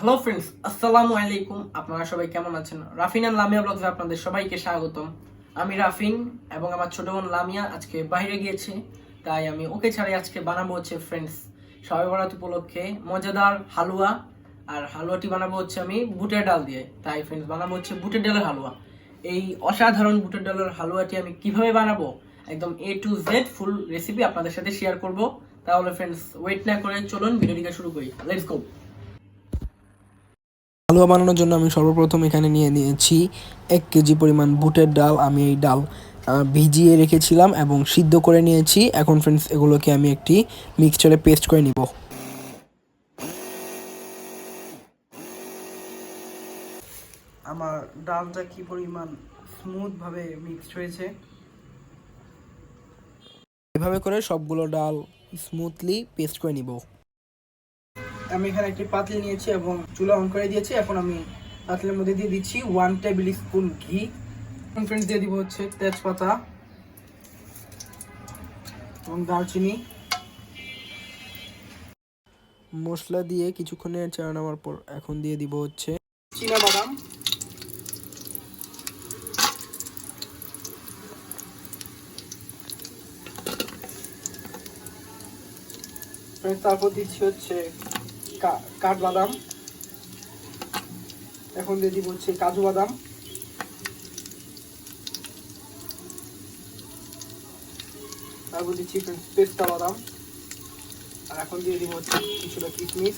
Hello friends আসসালামু আলাইকুম। আপনারা সবাই কেমন আছেন? রাফিন আর লামিয়া ব্লগে আপনাদের সবাইকে স্বাগতম। আমি রাফিন এবং আমার ছোট বোন লামিয়া আজকে বাইরে গিয়েছে, তাই আমি ওকে ছাড়াই আজকে বানাবো হচ্ছে ফ্রেন্ডস সবাই বরাত উপলক্ষে মজাদার হালুয়া আর হালুয়াটি বানাবো হচ্ছে আমি বুটের ডাল দিয়ে। তাই ফ্রেন্ডস বানাবো হচ্ছে বুটের ডালের হালুয়া। এই অসাধারণ বুটের ডালের হালুয়াটি আমি কীভাবে বানাবো, একদম A to Z full recipe আপনাদের সাথে শেয়ার করব। তাহলে ফ্রেন্ডস ওয়েট না করে চলুন ভিডিওটিকে শুরু করি। লেটস গো হালুয়া বানানোর জন্য আমি সর্বপ্রথম এখানে নিয়ে নিয়েছি এক কেজি পরিমাণ বুটের ডাল। আমি এই ডাল ভিজিয়ে রেখেছিলাম এবং সিদ্ধ করে নিয়েছি। এখন ফ্রেন্ডস এগুলোকে আমি একটি মিক্সচারে পেস্ট করে নিব। আমার ডালটা কি পরিমাণ স্মুথভাবে মিক্সড হয়েছে? এভাবে করে সবগুলো ডাল স্মুথলি পেস্ট করে নিব। আমি এখানে একটি পাতলি নিয়েছি এবং চুলা অন করে দিয়েছি। এখন আমি পাতলের মধ্যে দিয়ে দিচ্ছি ওয়ান টেবিল স্পুন ঘি। ফ্রেন্ডস দিয়ে দিব হচ্ছে তেজপাতা এবং দারচিনি। মশলা দিয়ে কিছুক্ষণের চাড়া নেওয়ার পর এখন দিয়ে দিব হচ্ছে চীনা বাদাম। তারপর দিচ্ছি হচ্ছে কাঠবাদাম। এখন দিয়ে দিব হচ্ছে কাজু বাদাম। তারপর দিচ্ছি পেস্তা বাদাম। আর এখন দিয়ে দিব হচ্ছে কিছুটা কিশমিশ।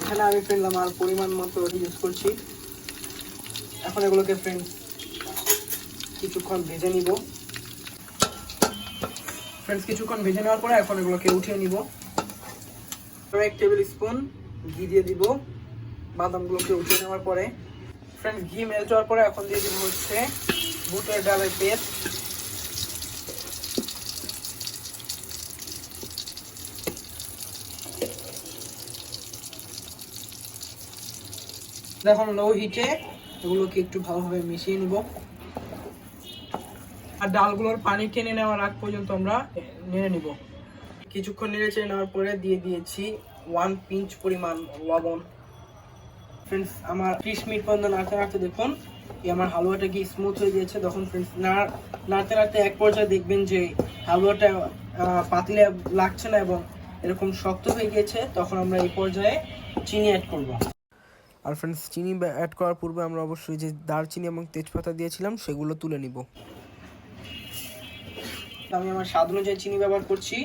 এখানে আমি ফ্রেন্ড আমার পরিমাণ মতো ইউজ করছি। এখন এগুলোকে ফ্রেন্ড কিছুক্ষণ ভেজে নিব। ফ্রেন্ডস কিছুক্ষণ ভেজে নেওয়ার পরে এখন এগুলোকে উঠিয়ে নিব। এক টেবিল স্পুন, ঘি দিয়ে দিব। বাদামগুলোকে উঠিয়ে নেওয়ার পরে। ফ্রেন্ডস ঘি হওয়ার পরে এখন দিয়ে দিব হচ্ছে বুটের ডালের পেস্ট। এখন লো হিটে এগুলোকে একটু ভালোভাবে মিশিয়ে নিব। আর ডালগুলোর পানি টেনে নেওয়ার আগ পর্যন্ত আমরা নেড়ে নিব। কিছুক্ষণ নেড়ে চেড়ে নেওয়ার পরে দিয়ে দিয়েছি ওয়ান পিঞ্চ পরিমাণ লবণ। ফ্রেন্ডস আমার ত্রিশ মিনিট পর্যন্ত নাড়তে নাড়তে দেখুন এই আমার হালুয়াটা কি স্মুথ হয়ে গিয়েছে? তখন ফ্রেন্ডস নাড়তে নাড়তে এক পর্যায়ে দেখবেন যে হালুয়াটা পাতলে লাগছে না এবং এরকম শক্ত হয়ে গিয়েছে তখন আমরা এই পর্যায়ে চিনি অ্যাড করব। আর ফ্রেন্ডস চিনি অ্যাড করার পূর্বে আমরা অবশ্যই যে দারচিনি এবং তেজপাতা দিয়েছিলাম সেগুলো তুলে নিব। আমি আমার স্বাদ অনুযায়ী চিনি ব্যবহার করছি।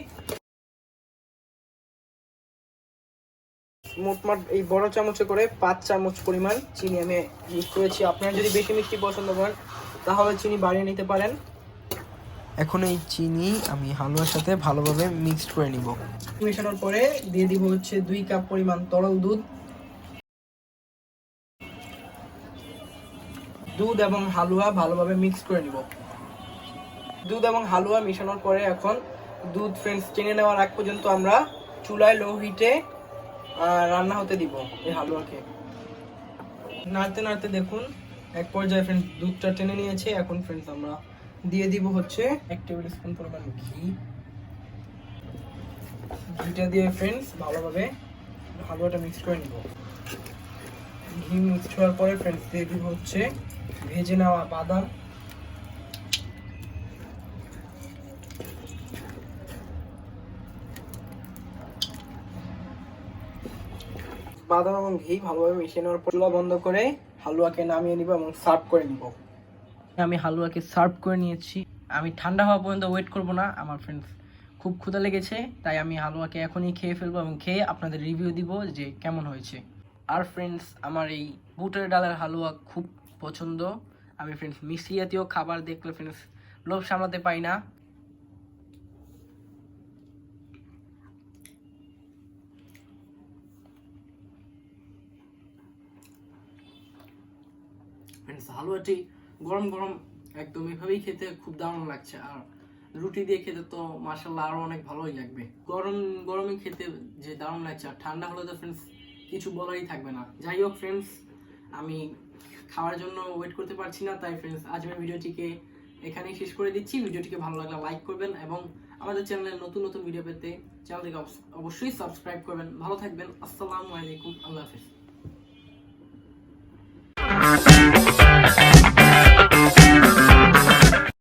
মোটমাট এই বড় চামচে করে পাঁচ চামচ পরিমাণ চিনি আমি ইউজ করেছি। আপনারা যদি বেশি মিষ্টি পছন্দ করেন তাহলে চিনি বাড়িয়ে নিতে পারেন। এখন এই চিনি আমি হালুয়ার সাথে ভালোভাবে মিক্সড করে নিব। মেশানোর পরে দিয়ে দিব হচ্ছে দুই কাপ পরিমাণ তরল দুধ। দুধ এবং হালুয়া ভালোভাবে মিক্স করে নিব। দুধ এবং হালুয়া মেশানোর পরে এখন দুধ ফ্রেন্ডস টেনে নেওয়ার আগ পর্যন্ত আমরা চুলায় লো হিটে রান্না হতে দিব এই হালুয়াকে নাড়তে নাড়তে দেখুন, এক পর্যায়ে ফ্রেন্ডস দুধটা টেনে নিয়েছে। এখন ফ্রেন্ডস আমরা দিয়ে দিব হচ্ছে এক টেবিল স্পুন পরিমাণ ঘি। ঘিটা দিয়ে ফ্রেন্ডস ভালোভাবে হালুয়াটা মিক্স করে নিব। ঘি মিক্স হওয়ার পরে ফ্রেন্ডস দিয়ে দিব হচ্ছে ভেজে নেওয়া বাদাম। বাদাম এবং ঘি ভালোভাবে মিশিয়ে নেওয়ার পর চুলা বন্ধ করে হালুয়াকে নামিয়ে নিব এবং সার্ভ করে নিব। আমি হালুয়াকে সার্ভ করে নিয়েছি। আমি ঠান্ডা হওয়া পর্যন্ত ওয়েট করব না, আমার ফ্রেন্ডস খুব ক্ষুধা লেগেছে, তাই আমি হালুয়াকে এখনই খেয়ে ফেলব এবং খেয়ে আপনাদের রিভিউ দিব যে কেমন হয়েছে। আর ফ্রেন্ডস আমার এই বুটের ডালের হালুয়া খুব পছন্দ। আমি ফ্রেন্ডস মিষ্টি জাতীয় খাবার দেখলে ফ্রেন্ডস লোভ সামলাতে পাই না। ফ্রেন্ডস হালুয়াটি গরম গরম একদম এভাবেই খেতে খুব দারুণ লাগছে। আর রুটি দিয়ে খেতে তো মার্শাল্লাহ আরও অনেক ভালোই লাগবে। গরম গরমে খেতে যে দারুণ লাগছে। আর ঠান্ডা হলে তো ফ্রেন্ডস কিছু বলারই থাকবে না। যাই হোক ফ্রেন্ডস আমি খাওয়ার জন্য ওয়েট করতে পারছি না। তাই ফ্রেন্ডস আজ আমি ভিডিওটিকে এখানেই শেষ করে দিচ্ছি। ভিডিওটিকে ভালো লাগলে লাইক করবেন এবং আমাদের চ্যানেলে নতুন নতুন ভিডিও পেতে চ্যানেলটিকে অবশ্যই সাবস্ক্রাইব করবেন। ভালো থাকবেন। আসসালামু আলাইকুম। আল্লাহ হাফিজ।